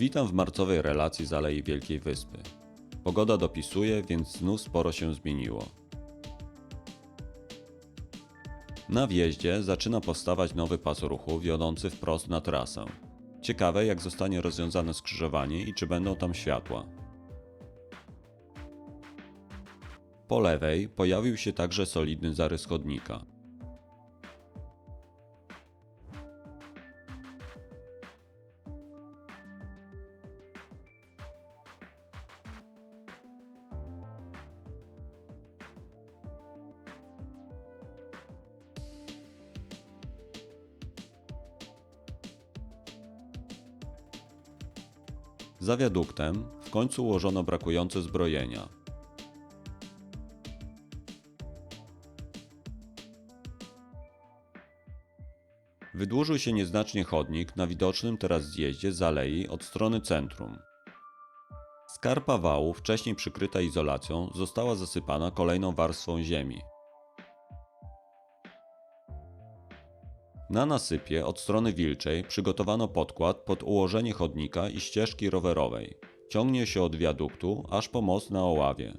Witam w marcowej relacji z Alei Wielkiej Wyspy. Pogoda dopisuje, więc znów sporo się zmieniło. Na wjeździe zaczyna powstawać nowy pas ruchu wiodący wprost na trasę. Ciekawe jak zostanie rozwiązane skrzyżowanie i czy będą tam światła. Po lewej pojawił się także solidny zarys chodnika. Za wiaduktem w końcu ułożono brakujące zbrojenia. Wydłużył się nieznacznie chodnik na widocznym teraz zjeździe z alei od strony centrum. Skarpa wału, wcześniej przykryta izolacją, została zasypana kolejną warstwą ziemi. Na nasypie od strony wilczej przygotowano podkład pod ułożenie chodnika i ścieżki rowerowej. Ciągnie się od wiaduktu aż po most na Oławie.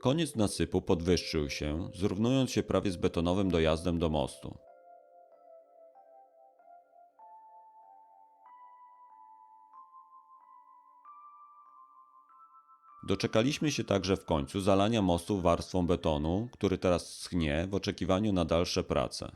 Koniec nasypu podwyższył się, zrównując się prawie z betonowym dojazdem do mostu. Doczekaliśmy się także w końcu zalania mostu warstwą betonu, który teraz schnie w oczekiwaniu na dalsze prace.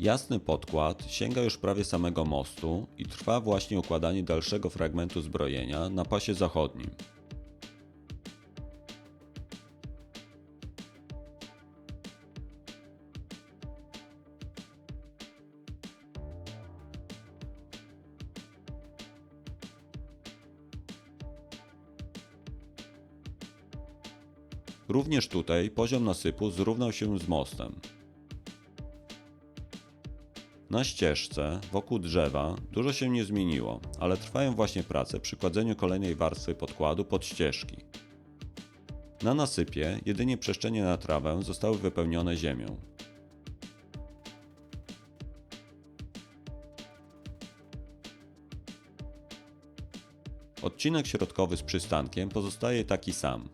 Jasny podkład sięga już prawie samego mostu i trwa właśnie układanie dalszego fragmentu zbrojenia na pasie zachodnim. Również tutaj poziom nasypu zrównał się z mostem. Na ścieżce, wokół drzewa, dużo się nie zmieniło, ale trwają właśnie prace przy kładzeniu kolejnej warstwy podkładu pod ścieżki. Na nasypie jedynie przestrzenie na trawę zostały wypełnione ziemią. Odcinek środkowy z przystankiem pozostaje taki sam.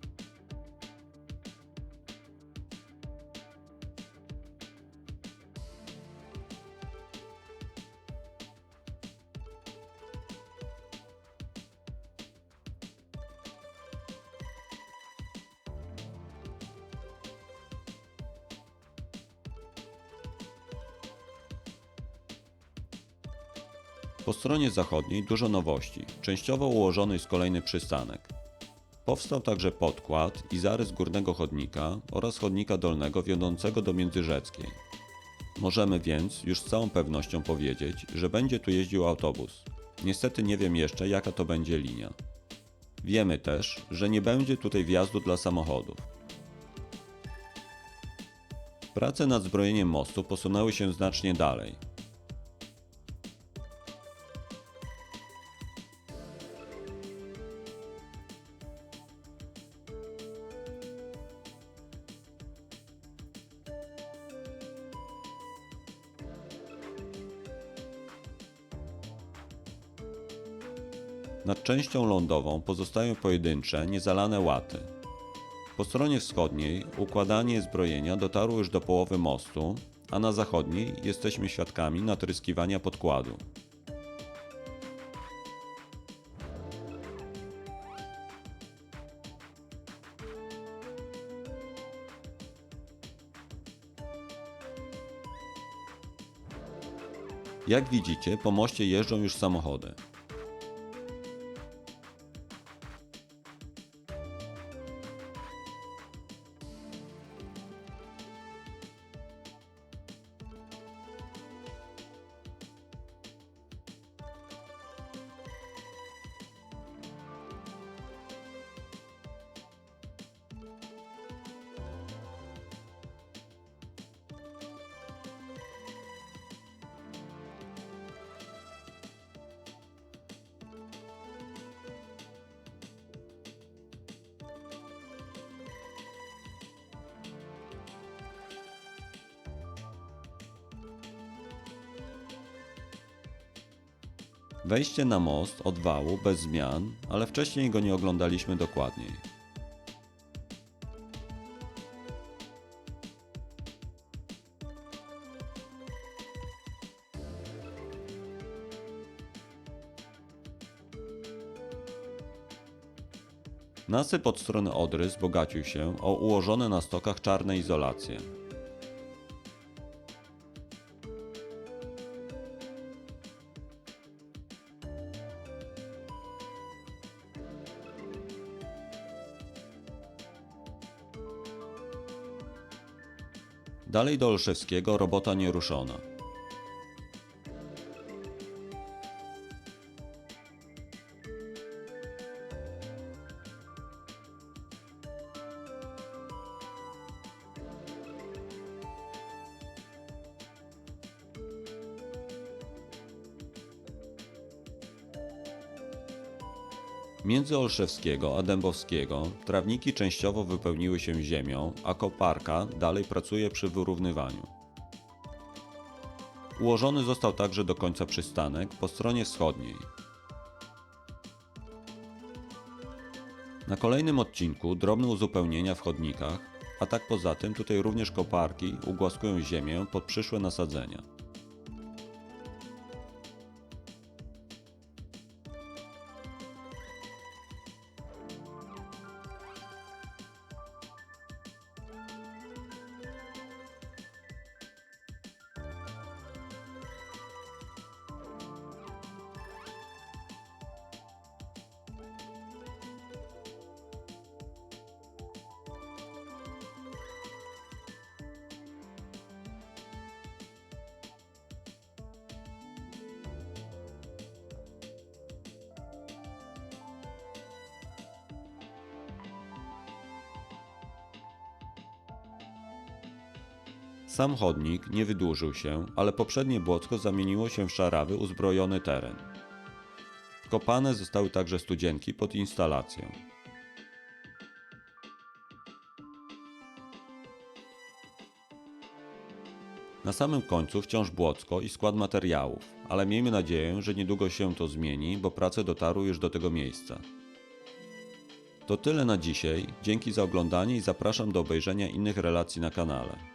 Po stronie zachodniej dużo nowości, częściowo ułożony jest kolejny przystanek. Powstał także podkład i zarys górnego chodnika oraz chodnika dolnego wiodącego do Międzyrzeckiej. Możemy więc już z całą pewnością powiedzieć, że będzie tu jeździł autobus. Niestety nie wiem jeszcze jaka to będzie linia. Wiemy też, że nie będzie tutaj wjazdu dla samochodów. Prace nad zbrojeniem mostu posunęły się znacznie dalej. Nad częścią lądową pozostają pojedyncze, niezalane łaty. Po stronie wschodniej układanie zbrojenia dotarło już do połowy mostu, a na zachodniej jesteśmy świadkami natryskiwania podkładu. Jak widzicie, po moście jeżdżą już samochody. Wejście na most od wału bez zmian, ale wcześniej go nie oglądaliśmy dokładniej. Nasyp od strony Odry wzbogacił się o ułożone na stokach czarne izolacje. Dalej do Olszewskiego robota nieruszona. Między Olszewskiego a Dębowskiego trawniki częściowo wypełniły się ziemią, a koparka dalej pracuje przy wyrównywaniu. Ułożony został także do końca przystanek po stronie wschodniej. Na kolejnym odcinku drobne uzupełnienia w chodnikach, a tak poza tym tutaj również koparki ugłaskują ziemię pod przyszłe nasadzenia. Sam chodnik nie wydłużył się, ale poprzednie błocko zamieniło się w szarawy uzbrojony teren. Kopane zostały także studzienki pod instalację. Na samym końcu wciąż błocko i skład materiałów, ale miejmy nadzieję, że niedługo się to zmieni, bo prace dotarły już do tego miejsca. To tyle na dzisiaj, dzięki za oglądanie i zapraszam do obejrzenia innych relacji na kanale.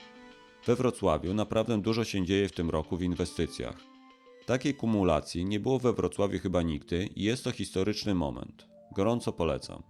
We Wrocławiu naprawdę dużo się dzieje w tym roku w inwestycjach. Takiej kumulacji nie było we Wrocławiu chyba nigdy i jest to historyczny moment. Gorąco polecam.